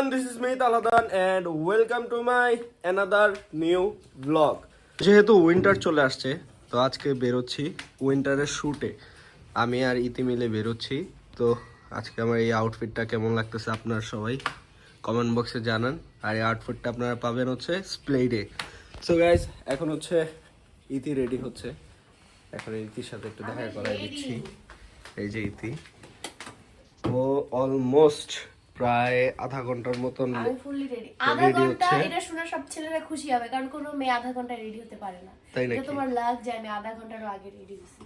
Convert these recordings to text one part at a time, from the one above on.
everyone, this is me Taladan and welcome to my another new vlog. যেহেতু winter চলে আসছে তো আজকে বেরোচ্ছি উইন্টারের শুটে আমি আর ইতি মিলে বেরোচ্ছি তো আজকে আমার এই আউটফিটটা কেমন লাগতেছে আপনার সবাই কমেন্ট বক্সে জানান। আর এই আউটফিটটা আপনারা পাবেন হচ্ছে স্প্লেডে সো গাইজ এখন হচ্ছে ইতি রেডি হচ্ছে। এখন ইতির সাথে একটু দেখা করাই দিচ্ছি। এই যে ইতি। ও অলমোস্ট প্রায় আধা ঘণ্টার মতন আমি ফুললি রেডি আধা ঘণ্টা এটা শুনে সব ছেলেরা খুশি হবে কারণ কোনো মেয়ে আধা ঘণ্টা রেডি হতে পারে না। তাই নাকি? তোমার লাগ যে আমি আধা ঘন্টারও আগে রেডি হয়েছি।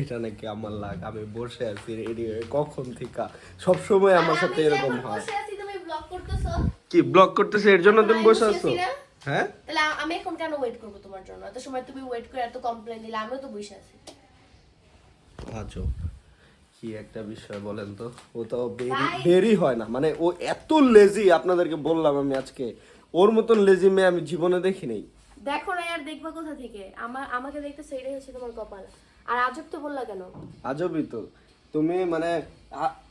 এটা নাকি আমার লাগ আমি বসে আছি রেডি হয়ে কখন থেকে? সব সময় আমার সাথে এরকম হয়। বসে আছি তুমি ব্লগ করতেছো? কি ব্লগ করতেছে? এর জন্য তুমি বসে আছো? হ্যাঁ? তাহলে আমি এখন কেন ওয়েট করব তোমার জন্য? এত সময় তুমি ওয়েট করে এত কমপ্লেন দিলে আমিও তো বসে আছি। আজব। কি একটা বিষয় বলেন তো? ও তো বেরি বেরি হয় না। মানে ও এত লেজি আপনাদেরকে বললাম আমি আজকে। ওর মতন লেজি মেয়ে আমি জীবনে দেখি নাই। দেখো না আর দেখবা কোথা থেকে? আমার আমাকে দেখতে সেইটাই হচ্ছে তোমার কপাল। আর আজব তো বললা কেন? আজবই তো। তুমি মানে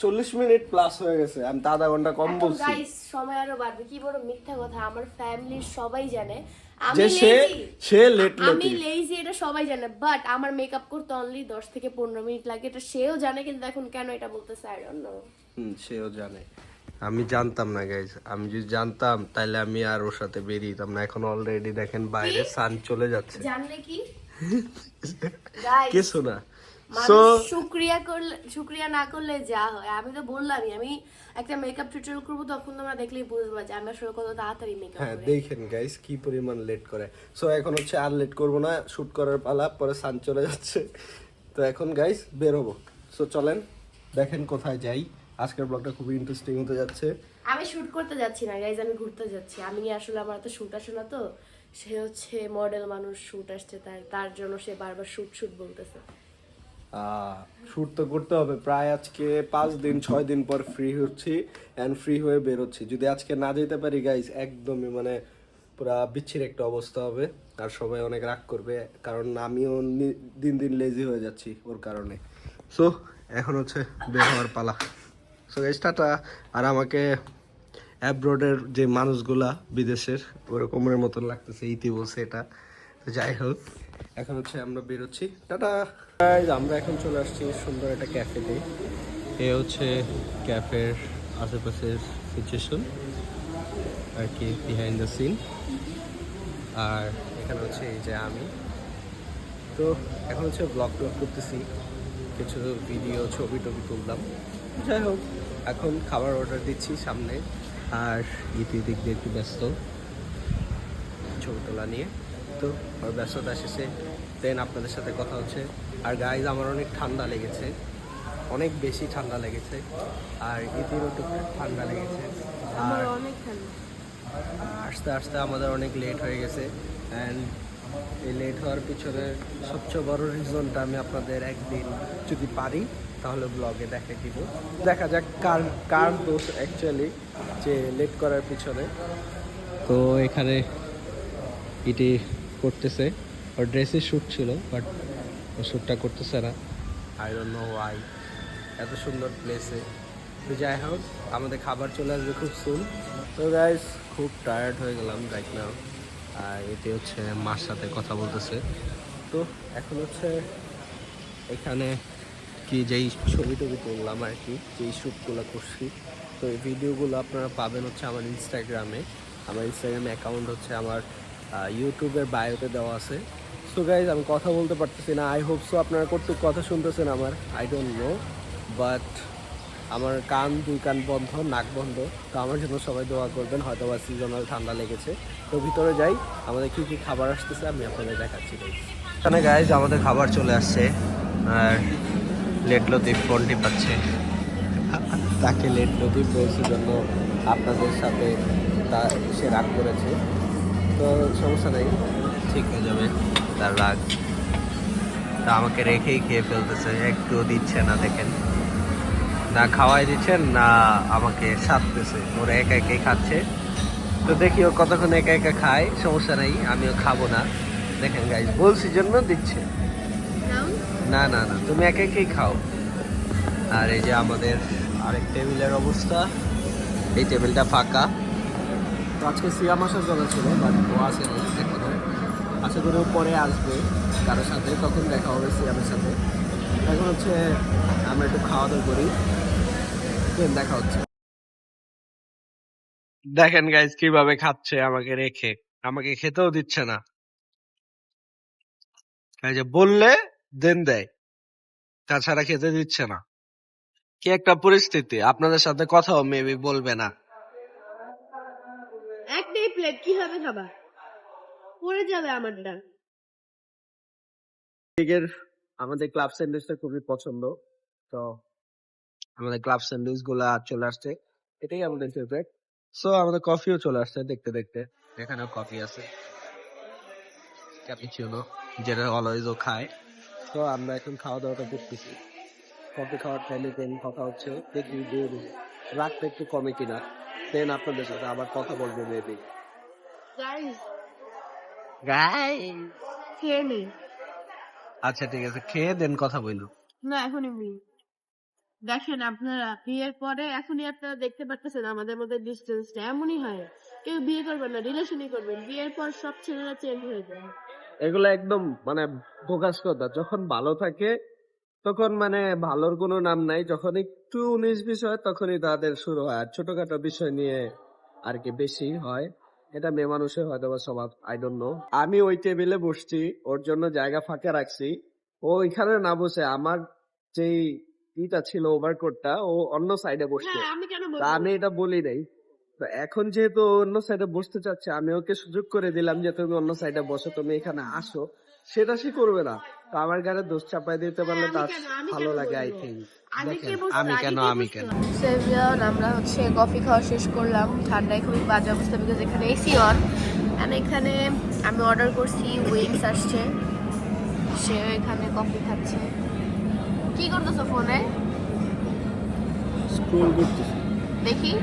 চল্লিশ মিনিট প্লাস হয়ে গেছে। আমি তো আধা ঘণ্টা কম বলছি। সময় আরও বাড়বে। কি বড় মিথ্যা কথা। আমার ফ্যামিলির সবাই জানে। যে সে সে লেট আমি লেজি এটা সবাই জানে বাট আমার মেকআপ করতে অনলি 10 থেকে 15 মিনিট লাগে। এটা সেও জানে কিন্তু এখন কেন এটা বলতেছে আই ডোন্ট নো হুম সেও জানে। আমি জানতাম না গাইজ আমি যদি জানতাম তাহলে আমি আর ওর সাথে বেরিয়েতাম না। এখন অলরেডি দেখেন বাইরে সান চলে যাচ্ছে। জানলে কি? কিছু না সো শুকরিয়া করলে শুকরিয়া না করলে যা হয়। আমি তো বললামই আমি একটা মেকআপ টিউটোরিয়াল করব তখন তোমরা দেখলেই বুঝবা যে কত তাড়াতাড়ি মেকআপ হ্যাঁ দেখেন গাইস কি পরিমাণ লেট করে। সো এখন হচ্ছে আর লেট করব না শুট করার পালা পরে সান চলে যাচ্ছে। তো এখন গাইস বের হব। সো চলেন দেখেন কোথায় যাই। আজকের ব্লগটা খুবই ইন্টারেস্টিং হতে যাচ্ছে। আমি শুট করতে যাচ্ছি না গাইজ আমি ঘুরতে যাচ্ছি। আমি আসলে আমার তো শুট আসে না তো। সে হচ্ছে মডেল মানুষ শুট আসছে তার তার জন্য সে বারবার শুট শুট বলতেছে। শুট তো করতে হবে। প্রায় আজকে পাঁচ দিন, ছয় দিন পর ফ্রি হচ্ছি অ্যান্ড ফ্রি হয়ে বেরোচ্ছি। যদি আজকে না যেতে পারি গাইজ একদমই মানে পুরা বিচ্ছির একটা অবস্থা হবে। আর সবাই অনেক রাগ করবে, কারণ আমিও দিন দিন লেজি হয়ে যাচ্ছি ওর কারণে। সো এখন হচ্ছে বের হওয়ার পালা। So tata. আর আমাকে অ্যাব্রোডের যে মানুষগুলা বিদেশের, ওরকমের মতন লাগতেছে, ইতি বলছে এটা। যাই হোক। এখন হচ্ছে আমরা বেরোচ্ছি। টাটা! আমরা এখন চলে আসছি সুন্দর একটা ক্যাফেতে এ হচ্ছে ক্যাফের আশেপাশের সিচুয়েশন আর কি বিহাইন্ড দ্য সিন আর এখানে হচ্ছে এই যে আমি। তো এখন হচ্ছে ব্লগ টক করতেছি। কিছু ভিডিও ছবি টবি তুললাম। যাই হোক, এখন খাবার অর্ডার দিচ্ছি সামনে। আর ইতি দিক দিয়ে একটু ব্যস্ত। ছবি তোলা নিয়ে। তো ব্যস্ততা শেষে দেন আপনাদের সাথে কথা হচ্ছে। আর গাইজ আমার অনেক ঠান্ডা লেগেছে। অনেক বেশি ঠান্ডা লেগেছে। আর ইতিরও একটু ঠান্ডা লেগেছে। আর আস্তে আস্তে আমাদের অনেক লেট হয়ে গেছে। অ্যান্ড এই লেট হওয়ার পিছনে সবচেয়ে বড় রিজনটা আমি আপনাদের একদিন যদি পারি তাহলে ব্লগে দেখে দিব। দেখা যাক কার কার দোষ অ্যাকচুয়ালি যে লেট করার পিছনে। তো এখানে ইটি করতেছে। ওর ড্রেসের শ্যুট ছিল বাট ও শ্যুটটা করতেছে না। আই ডোন্ট নো ওয়াই এত সুন্দর প্লেসে তো যাই হোক, আমাদের খাবার চলে আসবে খুব সুন তো গাইস খুব টায়ার্ড হয়ে গেলাম রাইট নাও আর এটি হচ্ছে মার সাথে কথা বলতেছে। তো এখন হচ্ছে এখানে কি যেই ছবি টবি তুললাম আর কি, যেই শ্যুটগুলো করছি। তো এই ভিডিওগুলো আপনারা পাবেন হচ্ছে আমার ইনস্টাগ্রামে আমার ইনস্টাগ্রামে অ্যাকাউন্ট হচ্ছে আমার ইউটিউবের বায়োতে দেওয়া আছে। সো গাইজ আমি কথা বলতে পারতেছি না। আই হোপ সো আপনারা কতটুকু কথা শুনতেছেন আমার। আই ডোন্ট নো বাট আমার কান, দুই কান বন্ধ, নাক বন্ধ। তো আমার জন্য সবাই দোয়া করবেন হয়তো বা সিজনাল ঠান্ডা লেগেছে। তো ভিতরে যাই, আমাদের কী কী খাবার আসতেছে আমি আপনাদের দেখাচ্ছি এখানে গাইজ আমাদের খাবার চলে আসছে। আর লেট লতিফ ফোনটি পাচ্ছে। তাকে লেট লতিফ বলছে জন্য আপনাদের সাথে তা সে রাগ করেছে। তো সমস্যা নেই। ঠিক হয়ে যাবে তার রাগ। তা আমাকে রেখেই খেয়ে ফেলতেছে একটু দিচ্ছে না দেখেন। না খাওয়াই দিচ্ছেন না আমাকে সাধতেছে ওরা একা একাই খাচ্ছে। তো দেখি ও কতক্ষণ একা একা খায় সমস্যা নেই আমিও খাব না। দেখেন গাইজ বলছি জন্য দিচ্ছে। না না না তুমি একা একাই খাও। আর এই যে আমাদের আরেক টেবিলের অবস্থা এই টেবিলটা ফাঁকা। আজকে সিয়াম আসার কথা ছিল বাট ও আসেনি এখনও। আশা করি পরে আসবে কারোর সাথে, তখন দেখা হবে সিয়ামের সাথে। এখন হচ্ছে আমরা একটু খাওয়া দাওয়া করি দেখা হচ্ছে। দেখেন গাইজ কীভাবে খাচ্ছে আমাকে রেখে। আমাকে খেতেও দিচ্ছে না। বললে দেন দেয়। তাছাড়া খেতে দিচ্ছে না। কি একটা পরিস্থিতি। আপনাদের সাথে কথাও মেবি বলবে না। প্লেট খাবা পড়ে যাবে আমারটা। দিকের আমাদের ক্লাব স্যান্ডউইচটা খুবই পছন্দ, তো আমাদের ক্লাব স্যান্ডউইচগুলা চলে আসছে। এটাই আমাদের ফেভারিট সো আমাদের কফিও চলে আসছে দেখতে দেখতে। এখানেও কফি আছে। ক্যাপিচিনো যেটা অলওয়েজ ও খায়। তো আমরা এখন খাওয়া দাওয়াটা করতেছি। কফি খাওয়ার টাইমে দেন কথা হচ্ছে, দেখি যে রাগটা একটু কমে কিনা। দেন আপনাদের সাথে আবার কথা বলব মেবি গাইস গাই খেয়ে নেই আচ্ছা ঠিক আছে খেয়ে দেন কথা বলব না এখনই বিয়ে দেখেন আপনারা বিয়ের পরে এখনই আপনারা দেখতে পারতেছেন আমাদের মধ্যে ডিস্টেন্সটা এমনই হয়। কেউ বিয়ে করবেন না রিলেশনই করবেন। বিয়ের পর সব ছেলেরা চেঞ্জ হয়ে যায়। এগুলো একদম মানে ফোকাস কথা। যখন ভালো থাকে তখন মানে ভালোর কোনো নাম নাই। যখন একটু উনিশ বিশ হয় তখনই তাদের শুরু হয়। আর ছোটখাটো বিষয় নিয়ে আর কি বেশি হয়। এটা মেয়ে মানুষের হয়তো বা স্বভাব আই ডোন্ট নো আমি ওই টেবিলে বসছি ওর জন্য জায়গা ফাঁকা রাখছি। ও এখানে না বসে আমার যেই ইটা ছিল ওভারকোটটা ও অন্য সাইডে বসছে। হ্যাঁ আমি তা আমি এটা বলি নাই। তো এখন যেহেতু অন্য সাইডে বসতে চাচ্ছে আমি ওকে সুযোগ করে দিলাম যে তুমি অন্য সাইডে বসো তুমি এখানে আসো। সেটা সে করবে না। তো আমার গাড়ি দোষ চাপাই দিতে পারলে তার ভালো লাগে আই থিঙ্ক আমি কেন আমি কেন? সেভিয়ন আমরা হচ্ছে কফি খাওয়া শেষ করলাম। ঠান্ডায় খুবই বাজে অবস্থা বিকজ এখানে এসি অন এন্ড এখানে আমি অর্ডার করছি উইংস আসছে। সে এখানে কফি খাচ্ছে। কি করতেছো ফোনে? স্ক্রোল করতেছি। দেখি।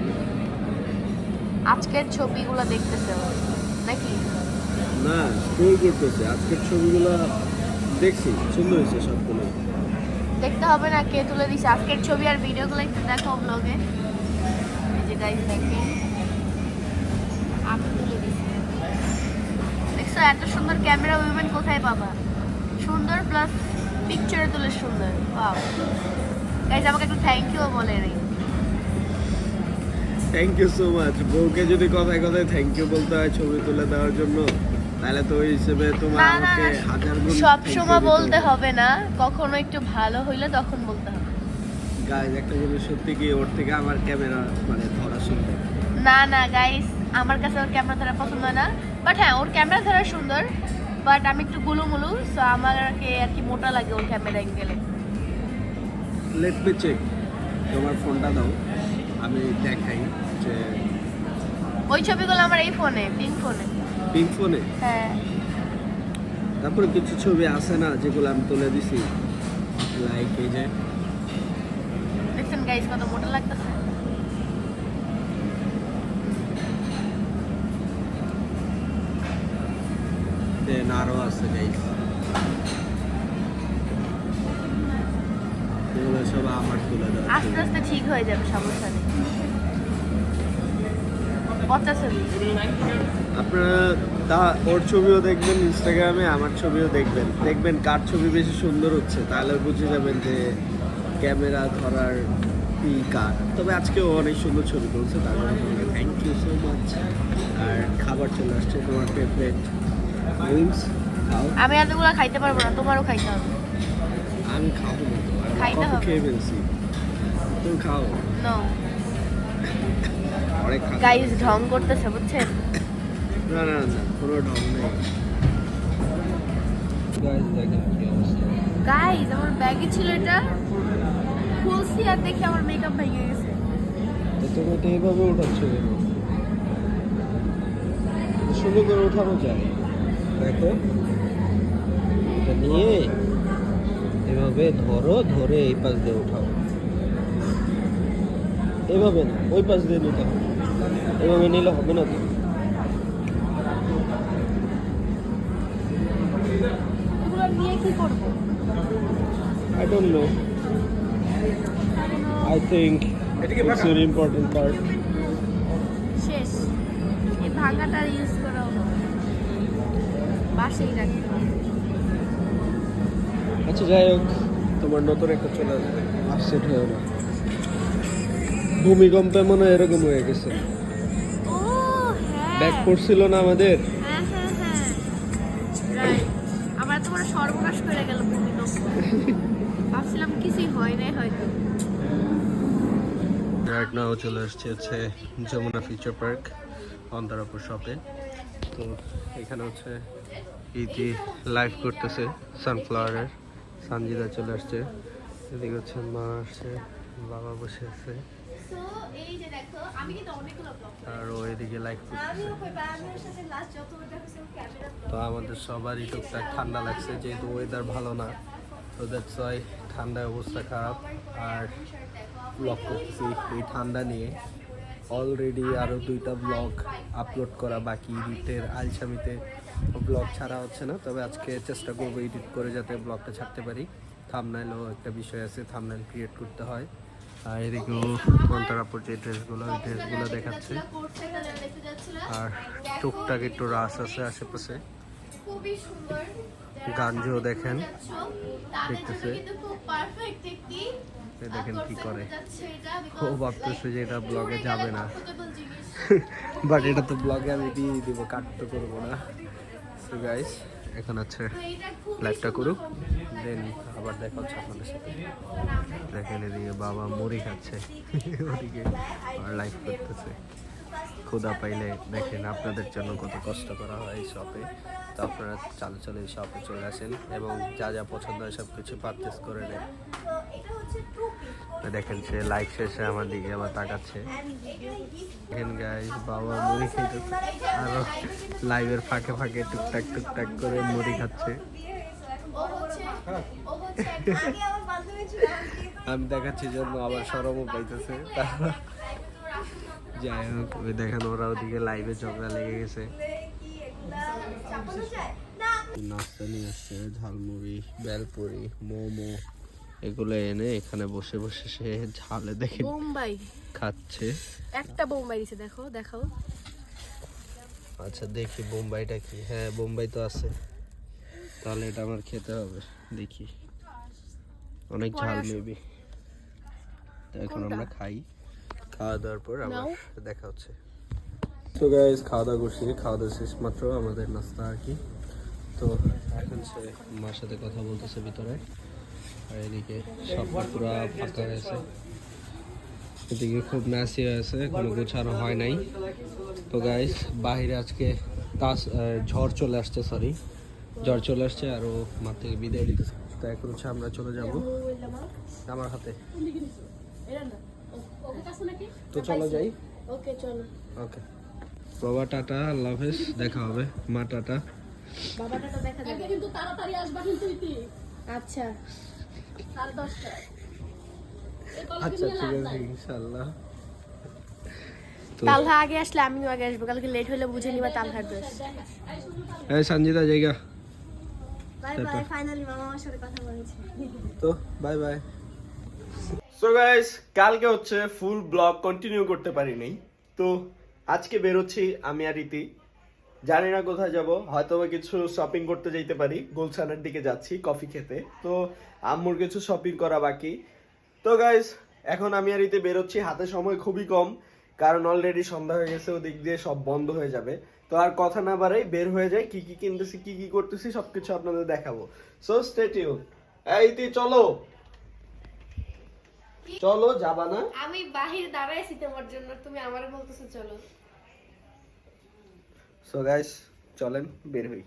আজকের ছবিগুলো দেখতেছে নাকি? না স্ক্রোল করতেছে আজকের ছবিগুলো দেখছি সুন্দর হয়েছে সবগুলো। দেখতে হবে না কে তুলে দিছে। আজকের ছবি আর ভিডিওগুলো একটু দেখো ব্লগে এই যে গাইস দেখি আমি তুলে দিছি। দেখছ এত সুন্দর ক্যামেরা উইমেন কোথায় পাবা? সুন্দর প্লাস পিকচারে তুলে সুন্দর। ওয়াও গাইস আমাকে একটু থ্যাংক ইউ বলে নেই থ্যাংক ইউ সো মাচ বউকে যদি কথায় কথায় থ্যাংক ইউ বলতে হয় ছবি তুলে দেওয়ার জন্য। তাহলে তো ওই হিসেবে তোমার আমাকে হাজার গুণ সব সময় বলতে হবে। না কখনো একটু ভালো হইলে তখন বলতে হবে। গাইজ একটা জিনিস সত্যি কি ওর থেকে আমার ক্যামেরা মানে ধরা সুন্দর। না না গাইস আমার কাছে ওর ক্যামেরা ধরা পছন্দ না। বাট হ্যাঁ ওর ক্যামেরা ধরা সুন্দর বাট আমি একটু গুলুমুলু সো আমাকে আর কি মোটা লাগে ওর ক্যামেরা অ্যাঙ্গেলে লেট মি চেক তোমার ফোনটা দাও। আমি দেখাই যে ওই ছবিগুলো আমার এই ফোনে পিঙ্ক ফোনে পিঙ্ক ফোনে হ্যাঁ। তারপরে কিছু ছবি আছে না যেগুলো আমি তুলে দিছি? লাইক এই যে। দেখছেন গাইস কত মোটা লাগতেছে? দেন আরও আছে গাইস এগুলো সব আমার তুলে দেওয়া আস্তে আস্তে ঠিক হয়ে যাবে সমস্যা নেই। আপনারা তা ওর ছবিও দেখবেন ইনস্টাগ্রামে আমার ছবিও দেখবেন। দেখবেন কার ছবি বেশি সুন্দর হচ্ছে তাহলে বুঝে যাবেন যে ক্যামেরা ধরার কি কার। তবে আজকেও অনেক সুন্দর ছবি তুলছে তার জন্য থ্যাংক ইউ সো মাচ আর খাবার চলে আসছে তোমার ফেভারিট খাও। আমি এতগুলো খাইতে পারব না তোমারও খাইতে হবে। আমি খাব না খাইতে হবে। খেয়ে ফেলছি। তুমি খাও। নো গাইস ঢং করতেছে বুঝছেন? না না না কোনো ঢং নেই। গাইস দেখেন কি অবস্থা। গাইস আমার ব্যাগে ছিল এটা। খুলছি আর দেখি আমার মেকআপ ভেঙে গেছে। তো তুমি তো এইভাবে উঠাচ্ছ কেন? সুন্দর করে উঠানো যায়। দেখো। এটা নিয়ে এভাবে ধরো ধরে এই পাশ দিয়ে উঠাও। এভাবে না ওই পাশ দিয়ে নিতে হবে এভাবে নিলে হবে না তো I don't know. I think it's very important part. শেষ। এই ভাঙাটা ইউজ করা হলো বাসেই রাখতে আচ্ছা যাই হোক তোমার নতুন একটা চলে আসবে। আপসেট হয়ে না। ভূমিকম্পে মনে হয় এরকম হয়ে গেছে। হ্যাঁ। ব্যাক পড়ছিল না আমাদের। হ্যাঁ হ্যাঁ হ্যাঁ। রাইট আমার তো বড় সর্বনাশ করে গেল ভূমিকম্প। ভাবছিলাম কিছুই হয় নাই হয়তো। রাইট নাও চলে আসছে হচ্ছে যমুনা ফিউচার পার্ক অন্তরাপুর শপে তো এখানে হচ্ছে ইতি লাইভ করতেছে সানফ্লাওয়ারের সানজিদা চলে আসছে। এদিকে হচ্ছে মা আসছে বাবা বসে আছে। সো এই যে দেখো আমি কিন্তু অনেকগুলো ব্লগ আর ও এদিকে সাথে লাস্ট ক্যামেরা তো আমাদের সবারই টুকটাক ঠান্ডা লাগছে যেহেতু ওয়েদার ভালো না। তো দ্যাটস ওয়াই ঠান্ডার অবস্থা খারাপ। আর ব্লগ করতেছি এই ঠান্ডা নিয়ে। অলরেডি আরও দুইটা ব্লগ আপলোড করা বাকি এডিটের আলসামিতে। ব্লগ ছাড়া হচ্ছে না তবে আজকে চেষ্টা করব এডিট করে যাতে ব্লগটা ছাড়তে পারি। থামনাইলও একটা বিষয় আছে থামনাইল ক্রিয়েট করতে হয়। আর এদিকেও মন্তরাপুর যে ড্রেসগুলো ড্রেসগুলো দেখাচ্ছে। আর টুকটাক একটু রাস আছে আশেপাশে। গাঞ্জও দেখেন, দেখতেছে। খুব দেখেন কি করে। ও ভাবতেছে যে এটা ব্লগে যাবে না। বাট এটা তো ব্লগে আমি দিয়ে দিব কাট তো করব না। সো গাইস এখন তো লাইভটা করুক। দেন আবার দেখা হচ্ছে আপনাদের সাথে। দেখেন এদিকে বাবা মুড়ি খাচ্ছে। ওদিকে লাইভ করতেছে। ক্ষুদা পাইলে দেখেন আপনাদের জন্য কত কষ্ট করা হয় এই শপে তো আপনারা চালু চালু এই শপে চলে আসেন এবং যা যা পছন্দ হয় সব কিছু পারচেস করে নেন। দেখেন সে লাইক শেষে আমার দিকে আবার তাকাচ্ছে। বাবা মুড়ি খাইতেছে। আরও লাইভের ফাঁকে ফাঁকে টুকটাক টুকটাক করে মুড়ি খাচ্ছে। আমি দেখাচ্ছি জন্য আবার সরমও পাইতেছে। যাই হোক ওই দেখেন ওরা ওদিকে লাইভে ঝগড়া লেগে গেছে। নাস্তা নিয়ে আসছে ঝালমুড়ি বেলপুরি মোমো এগুলো এনে এখানে বসে বসে সে ঝালে দেখে বোম্বাই। খাচ্ছে। একটা বোম্বাই দিছে দেখো দেখাও। আচ্ছা দেখি বোম্বাইটা কি। হ্যাঁ বোম্বাই তো আছে। তাহলে এটা আমার খেতে হবে। দেখি। অনেক ঝাল মেবি তো এখন আমরা খাই। খাওয়া দাওয়ার পর নাও। দেখা হচ্ছে। তো গাইজ খাওয়া দাওয়া করছি। খাওয়া দাওয়া শেষ মাত্র আমাদের নাস্তা আর কি। তো এখন সে মার সাথে কথা বলতেছে ভিতরে। আর এদিকে সব পুরো ফাঁকা হয়েছে এদিকে খুব ম্যাসি হয়েছে কোনো গোছানো হয় নাই। তো গাইস বাইরে আজকে তাস ঝড় চলে আসছে সরি ঝড় চলে আসছে আর ও মাঠ থেকে বিদায় দিতেছে। তো এখন হচ্ছে আমরা চলে যাব আমার হাতে। তো চলো যাই। ওকে চলো। ওকে। বাবা টাটা আল্লাহ হাফেজ দেখা হবে। মা টাটা। বাবাটা তো দেখা যাবে। কিন্তু তাড়াতাড়ি আসবা কিন্তু ইতি। আচ্ছা। সাড়ে দশটায়। আচ্ছা ঠিক আছে ইনশাল্লাহ তো তালহা আগে আসলে আমিও আগে আসব। কালকে লেট হলে বুঝে নিবা তালহার দোষ এই সঞ্জিতা জায়গা। বাই বাই ফাইনালি মামা আমার সাথে কথা বলেছে। তো বাই বাই সো গাইস কালকে হচ্ছে ফুল ব্লগ কন্টিনিউ করতে পারি নাই তো আজকে বেরোচ্ছি আমি আর রীতি। জানি না কোথায় যাব হয়তো কিছু শপিং করতে যেতে পারি। গুলশানের দিকে যাচ্ছি কফি খেতে। তো আম্মুর কিছু শপিং করা বাকি। তো গাইস এখন আমি আর রীতি বেরোচ্ছি। হাতে সময় খুবই কম কারণ অলরেডি সন্ধ্যা হয়ে গেছে ওদিক দিয়ে সব বন্ধ হয়ে যাবে। তো আর কথা না বাড়াই বের হয়ে যায় কি কি কিনতেছি কি কি করতেছি সবকিছু আপনাদের দেখাবো। সো স্টে টিউন এই ইতি চলো। চলো যাবা না? আমি বাহির দাঁড়াইছি তোমার জন্য তুমি আমারে বলতেছো চলো। সো গাইস চলেন বের হই।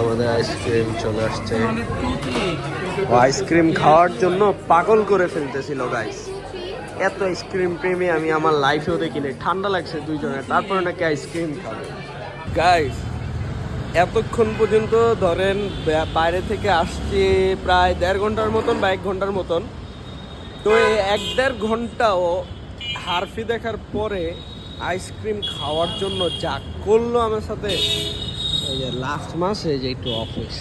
আমাদের আইসক্রিম চলে আসছে। আইসক্রিম খাওয়ার জন্য পাগল করে ফেলতেছিল গাইস এত আইসক্রিম প্রেমী আমি আমার লাইফেও দেখিনি ঠান্ডা লাগছে দুইজনের, তারপরে নাকি আইসক্রিম খাবে। গাইস এতক্ষণ পর্যন্ত ধরেন বাইরে থেকে আসছি প্রায় দেড় ঘণ্টার মতন বা এক ঘণ্টার মতন। তো এই এক দেড় ঘন্টাও হারফি দেখার পরে আইসক্রিম খাওয়ার জন্য যা করল আমার সাথে, এই যে লাস্ট মাসে যে একটু অফিস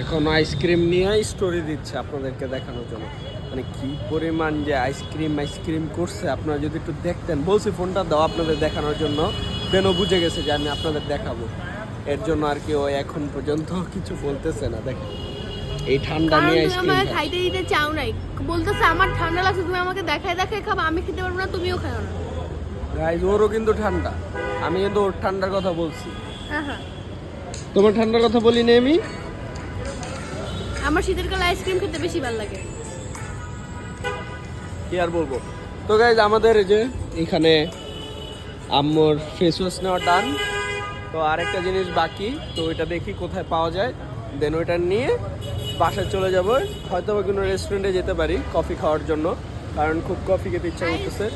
এখন আইসক্রিম নিয়ে স্টোরি দিচ্ছে আপনাদেরকে দেখানোর জন্য। মানে কি পরিমাণ যে আইসক্রিম আইসক্রিম করছে আপনারা যদি একটু দেখতেন। বলছি ফোনটা দাও আপনাদের দেখানোর জন্য। দেনও বুঝে গেছে যে আমি আপনাদের দেখাবো। এর জন্য আর কি ও এখন পর্যন্ত কিছু বলতেছে না। দেখেন এই ঠান্ডা নিয়ে আইসক্রিম আমাকে খাইতে দিতে চাও নাই। বলতেছে আমার ঠান্ডা লাগছে তুমি আমাকে দেখায় দেখায় খাব আমি খেতে পারব না তুমিও খাও না। গাইজ ওরও কিন্তু ঠান্ডা। আমি কিন্তু ওর ঠান্ডার কথা বলছি। হ্যাঁ হ্যাঁ। তোমার ঠান্ডার কথা বলি না আমি? আমার শীতের কালে আইসক্রিম খেতে বেশি ভালো লাগে। কি আর বলব? তো গাইজ আমাদের এই যে এখানে আম্মুর ফেস ওয়াশ নেওয়া ডান তো আরেকটা জিনিস বাকি তো ওইটা দেখি কোথায় পাওয়া যায়। দেন ওইটা নিয়ে বাসায় চলে যাব। হয়তো বা কোনো রেস্টুরেন্টে যেতে পারি কফি খাওয়ার জন্য কারণ খুব কফি খেতে ইচ্ছা করতেছে।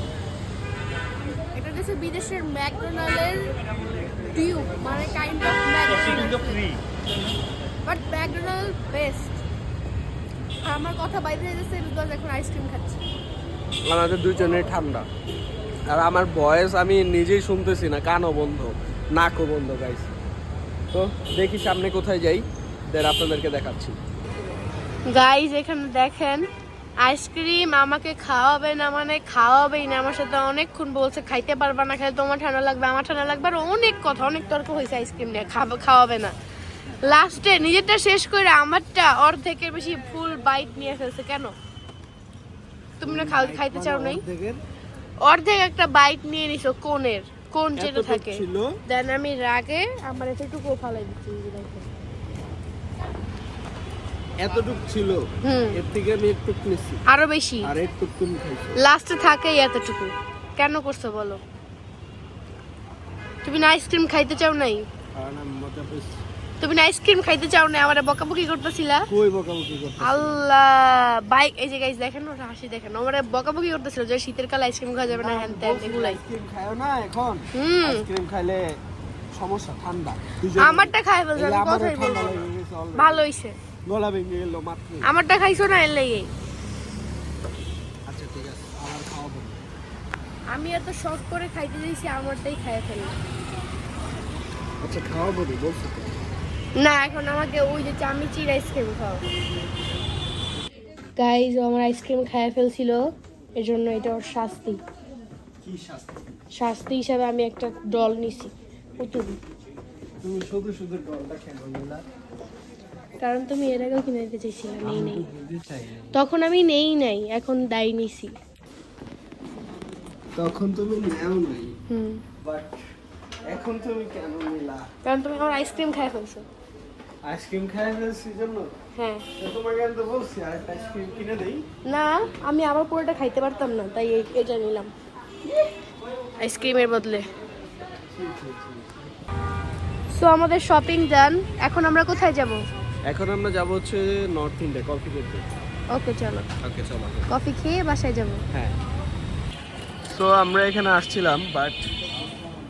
এটা হচ্ছে বিদেশের ম্যাকডোনাল্ডের টিউব মানে kind of McDonald but McDonald best আর আমার কথা বাইরে যাচ্ছে বিকজ এখন আইসক্রিম খাচ্ছি। আমাদের দুজনের ঠান্ডা। আর আমার বয়স আমি নিজেই শুনতেছি না কানও বন্ধ নাকও বন্ধ গাইস তো দেখি সামনে কোথায় যাই দেন আপনাদেরকে দেখাচ্ছি। গাইজ এখানে দেখেন আইসক্রিম আমাকে খাওয়াবে না মানে খাওয়াবেই না আমার সাথে অনেকক্ষণ বলছে খাইতে পারবা না খাইলে তোমার ঠান্ডা লাগবে আমার ঠান্ডা লাগবে। আর অনেক কথা অনেক তর্ক হয়েছে আইসক্রিম নিয়ে খাবে খাওয়াবে না। লাস্টে নিজেরটা শেষ করে আমারটা অর্ধেকের বেশি ফুল বাইট নিয়ে ফেলছে কেন? তুমি না খাও খাইতে চাও নাই? অর্ধেক একটা বাইট নিয়ে নিছো কোনের কোন যেটা থাকে। দেন আমি রাগে আমার এতটুকু ফালাই দিচ্ছি এতটুক ছিল? হুম। এর থেকে আমি একটু নিচ্ছি আরও বেশি। আর একটু তুমি খাইছো। লাস্টে এতটুকু। কেন করছ বলো? তুমি না আইসক্রিম খাইতে চাও নাই? কারণ তুমি না আইসক্রিম খাইতে চাও না? আমার বকাবকি করতেছিলা? কই বকাবকি করতে আল্লাহ বাইক এই যে গাইস দেখেন ওটা হাসি দেখেন। আমার বকাবকি করতেছিল যে শীতের কালে আইসক্রিম খাওয়া যাবে না হ্যান ত্যান এগুলাই। আইসক্রিম খাও না এখন? হুম। আইসক্রিম খাইলে সমস্যা ঠান্ডা। আমারটা খাই বলছো আমি কথাই বলব ভালো হইছে। গলা ভেঙে গেল মাত্র। আমারটা খাইছো না এর লেগে? আচ্ছা ঠিক আছে আমার খাওয়াবো আমি এত শখ করে খাইতে দিয়েছি আমারটাই খাইয়ে ফেলি আচ্ছা খাওয়াবো বলছো তো। না এখন আমাকে ওই যে চামিচির আইসক্রিম খাও। গাইজ আমার আইসক্রিম খাইয়ে ফেলছিল এর জন্য এটা ওর শাস্তি। শাস্তি? হিসাবে আমি একটা ডল নিছি পুতুল। তুমি শুধু শুধু ডলটা কেন নিলা কারণ তুমি এর আগেও কিনে দিতে চাইছিলে নেই। নেই না। তখন আমি নেই নাই এখন দায় নিছি। তখন তুমি নেও নাই। হুম। বাট এখন তুমি কেন নিলা? কারণ তুমি আমার আইসক্রিম খাই ফেলছো। আইসক্রিম খাই ফেলছি জন্য। হ্যাঁ। তোমাকে আমি তো বলছি আর আইসক্রিম কিনে দেই। না আমি আবার পুরোটা খাইতে পারতাম না তাই এই- এটা নিলাম। আইসক্রিমের বদলে। সো আমাদের শপিং ডান এখন আমরা কোথায় যাব? এখন আমরা যাব হচ্ছে নর্থ ইন্ডিয়া কফি খেতে ওকে চলো। ওকে চলো। কফি খেয়ে বাসায় যাব। হ্যাঁ। সো আমরা এখানে আসছিলাম বাট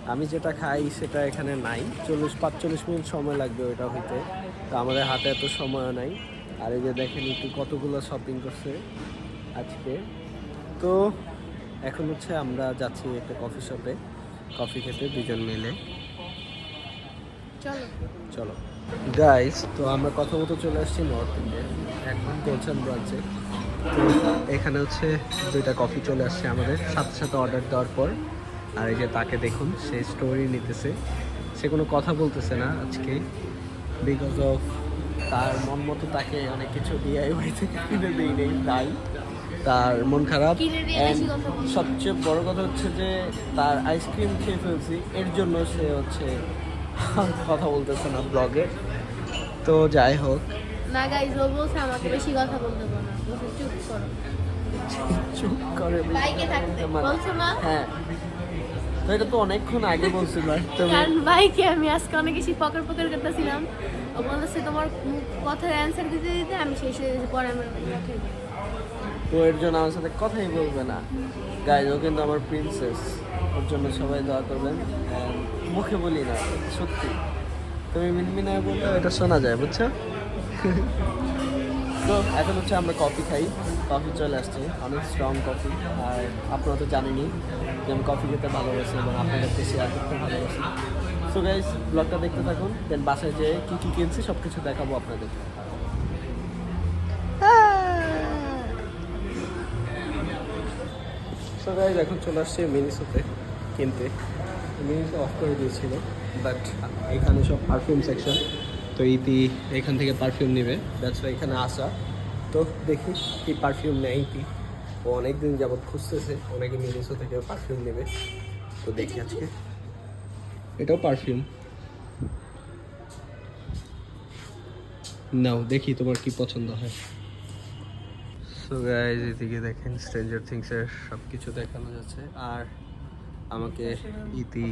আমি যেটা খাই সেটা এখানে নাই। চল্লিশ পাঁচচল্লিশ মিনিট সময় লাগবে ওইটা হইতে। তো আমাদের হাতে এত সময় নাই। আর এই যে দেখেন একটু কতগুলো শপিং করছে আজকে। তো এখন হচ্ছে আমরা যাচ্ছি একটা কফি শপে কফি খেতে দুজন মিলে। চলো। চলো। গাইস তো আমরা কথা মতো চলে আসছি নর্থ ইন্ডিয়া এখন গোলচান ব্রাঞ্চে তো এখানে হচ্ছে দুইটা কফি চলে আসছে আমাদের। সাথে সাথে অর্ডার দেওয়ার পর। আর এই যে তাকে দেখুন সে স্টোরি নিতেছে। সে কোনো কথা বলতেছে না আজকে। বিকজ অফ তার মন মতো তাকে অনেক কিছু ডিআইওয়াই থেকে কিনে দিই নেই তাই তার মন খারাপ। সবচেয়ে বড় কথা হচ্ছে যে তার আইসক্রিম খেয়ে ফেলছি এর জন্য সে হচ্ছে কথা বলতেছে না ব্লগে তো যাই হোক। না গাইজ ও বলছে আমাকে বেশি কথা বলতে না চুপ করো। চুপ করে বেশি বাইকে থাকতে বলছো না? হ্যাঁ। তো এটা তো অনেকক্ষণ আগে বলছিল কারণ বাইকে আমি আজকে অনেক বেশি পকেট পকেট করতেছিলাম। ও বলতেছে তোমার কথার অ্যান্সার দিতে দিতে আমি শেষ হয়ে গেছি পরে আমি রাখি। তো এর জন্য আমার সাথে কথাই বলবে না। গাইজ ও কিন্তু আমার প্রিন্সেস ওর জন্য সবাই দোয়া করবেন। মুখে বলি না সত্যি। তুমি মিনমিনায় বললে এটা শোনা যায় বুঝছ? তো এখন হচ্ছে আমরা কফি খাই। কফি চলে আসছে। অনেক স্ট্রং কফি আর আপনারা তো জানেনই যে আমি কফি খেতে ভালোবাসি এবং আপনাদের সাথে শেয়ার করতে ভালোবাসি। সো গাইজ ব্লগটা দেখতে থাকুন দেন বাসায় যেয়ে কী কী কিনছি সব কিছু দেখাবো আপনাদের। সো গাইজ এখন চলে আসছে মিনিসোতে কিনতে। মিনিসো অফ করে দিয়েছিল বাট এখানে সব পারফিউম সেকশন তো ইতি এখান থেকে পারফিউম নেবে। দ্যাটস এখানে আসা। তো দেখি কি পারফিউম নেয় ইতি ও অনেক দিন যাবৎ খুঁজতেছে অনেকে মিনিসো থেকে পারফিউম নেবে। তো দেখি আজকে। এটাও পারফিউম নাও দেখি তোমার কি পছন্দ হয়। সো গাইজ এদিকে দেখেন স্ট্রেঞ্জার থিংসের সব কিছু দেখানো যাচ্ছে। আর আমাকে ইতি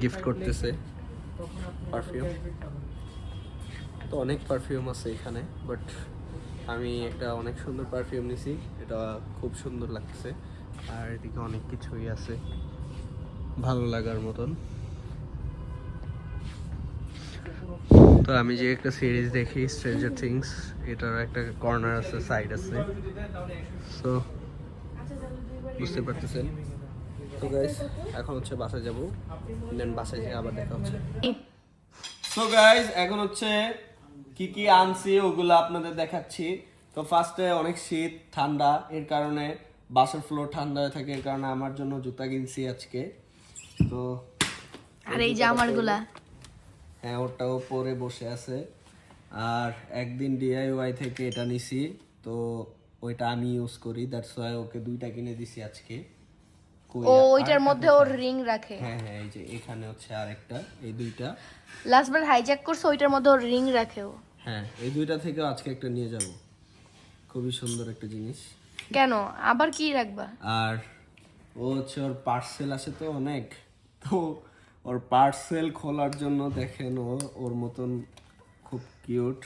গিফট করতেছে পারফিউম তো অনেক পারফিউম আছে এখানে বাট আমি একটা অনেক সুন্দর পারফিউম নিছি এটা খুব সুন্দর লাগতেছে। আর এদিকে অনেক কিছুই আছে ভালো লাগার মতন। তো আমি যে একটা সিরিজ দেখি স্ট্রেঞ্জার থিংস এটার একটা কর্নার আছে সাইড আছে। সো বুঝতে পারতেছেন? তো গাইস এখন হচ্ছে বাসায় যাব দেন বাসায় যেয়ে আবার দেখা হচ্ছে। সো গাইস এখন হচ্ছে কি কি আনছি ওগুলো আপনাদের দেখাচ্ছি। তো ফার্স্টে অনেক শীত ঠান্ডা এর কারণে বাসার ফ্লোর ঠান্ডা হয়ে থাকে এর কারণে আমার জন্য জুতা কিনছি আজকে। তো আর এই যে আমারগুলা। হ্যাঁ ওটাও পরে বসে আছে। আর একদিন ডিআইওয়াই থেকে এটা নিছি তো ওইটা আমি ইউজ করি দ্যাটস ওয়াই ওকে দুইটা কিনে দিছি আজকে। ও ওইটার মধ্যে ওর রিং রাখে। হ্যাঁ হ্যাঁ এই যে এখানে হচ্ছে আরেকটা এই দুইটা। লাস্টবার হাইজ্যাক করছে ওইটার মধ্যে ওর রিং রাখে ও। হ্যাঁ এই দুইটা থেকে আজকে একটা নিয়ে যাব। খুবই সুন্দর একটা জিনিস। কেন? আবার কি রাখবা? আর ও হচ্ছে ওর পার্সেল আসে তো অনেক তো ওর পার্সেল খোলার জন্য দেখেন ও ওর মতন খুব কিউট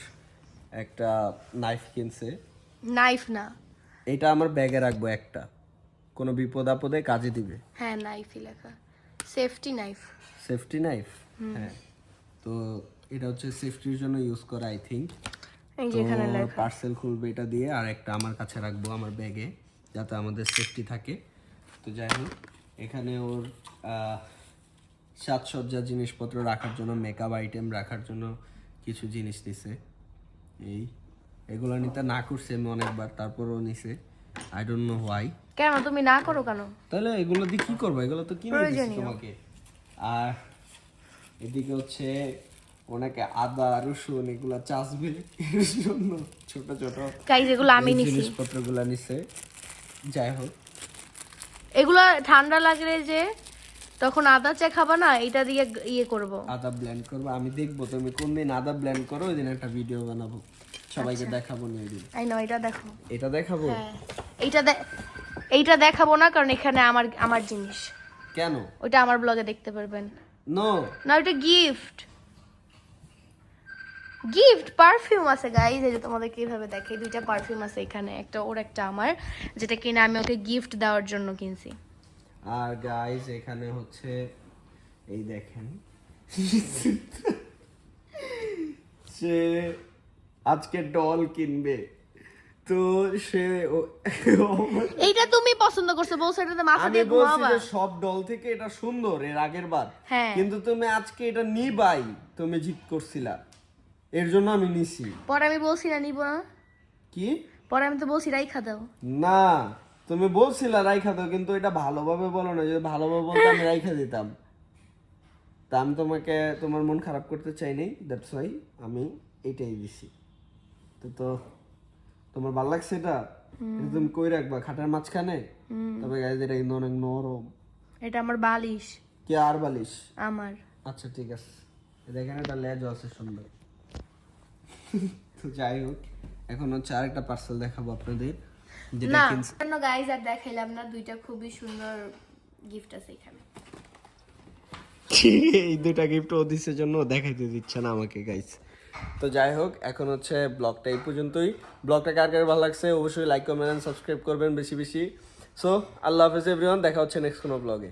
একটা নাইফ কিনছে। নাইফ না। এটা আমার ব্যাগে রাখব একটা। কোনো বিপদ আপদে কাজে দিবে? হ্যাঁ নাইফই লেখা। সেফটি নাইফ সেফটি নাইফ হ্যাঁ। তো এটা হচ্ছে সেফটির জন্য ইউজ করা আই থিঙ্ক পার্সেল খুলবে এটা দিয়ে আর একটা আমার কাছে রাখব আমার ব্যাগে যাতে আমাদের সেফটি থাকে। তো যাই হোক এখানে ওর আহ, সাজসজ্জা জিনিসপত্র রাখার জন্য মেকআপ আইটেম রাখার জন্য কিছু জিনিস নিছে। এই এগুলো নিতে না করছে আমি অনেকবার তারপরও নিছে। আই ডোন্ট নো হোয়াই কেন? তুমি না করো কেন? তাহলে এগুলো দিয়ে কি করব? এগুলো তো কিনে দিচ্ছি তোমাকে। আর এদিকে হচ্ছে ওনাকে আদা রসুন এগুলা চাষবে এর জন্য ছোট ছোট। গাইজ এগুলো আমি নিছি। জিনিসপত্রগুলা নিছে। যাই হোক। এগুলো ঠান্ডা লাগলে যে তখন আদা চা খাবা না এটা দিয়ে ইয়ে করব। আদা ব্লেন্ড করব। আমি দেখব তুমি কোন দিন আদা ব্লেন্ড করো ওই দিন একটা ভিডিও বানাবো। সবাইকে আচ্ছা। দেখাবো নিয়ে দিন। আই নো এটা দেখো এটা দেখাবো? হ্যাঁ। এইটা এইটা দেখাবো না কারণ এখানে আমার আমার জিনিস। কেন? ওটা আমার ব্লগে দেখতে পারবেন। নো না ওটা গিফট গিফট পারফিউম আছে গাইজ এই যে তোমাদের কীভাবে দেখে দুইটা পারফিউম আছে এখানে। একটা ওর একটা আমার যেটা কিনা আমি ওকে গিফট দেওয়ার জন্য কিনছি। আর গাইস এখানে হচ্ছে এই দেখেন। সে আজকে ডল কিনবে। তো সে এইটা তুমি পছন্দ করছ বউ সেটাতে মাথা দিয়ে ঘুমাবা। সব ডল থেকে এটা সুন্দর এর আগের বার। হ্যাঁ। কিন্তু তুমি আজকে এটা নিবাই তুমি জিত করছিলা। এর জন্য আমি নিছি। পরে আমি বলছি না নিব না। কি? পরে আমি তো বলছি রাইখা দাও। না তুমি বলছিলা রাইখা দাও কিন্তু এটা ভালোভাবে বলো না যদি ভালোভাবে বলতে আমি রাইখা দিতাম। তা আমি তোমাকে তোমার মন খারাপ করতে চাইনি দ্যাটস ওয়াই আমি এটাই দিছি। তো তোমার ভালো লাগছে এটা? এটা তুমি কই রাখবা? খাটের মাঝখানে? তবে গাইজ এটা কিন্তু অনেক নরম। এটা আমার বালিশ। কি আর বালিশ? আমার। আচ্ছা ঠিক আছে। দেখেন এটা লেজ আছে সুন্দর। তো যাই হোক এখন হচ্ছে আরেকটা পার্সেল দেখাবো আপনাদের। না গাইজ আর দেখাইলাম না দুইটা খুবই সুন্দর গিফট আছে এখানে। এই দুটা গিফট ও দিছে জন্য দেখাইতে দিচ্ছে না আমাকে গাইস তো যাই হোক, এখন হচ্ছে ব্লগটা এই পর্যন্তই। ব্লগটা কার কার ভালো লাগছে অবশ্যই লাইক কমেন্ট সাবস্ক্রাইব করবেন বেশি বেশি। সো আল্লাহ হাফেজ এভরিওয়ান দেখা হচ্ছে নেক্সট কোনো ব্লগে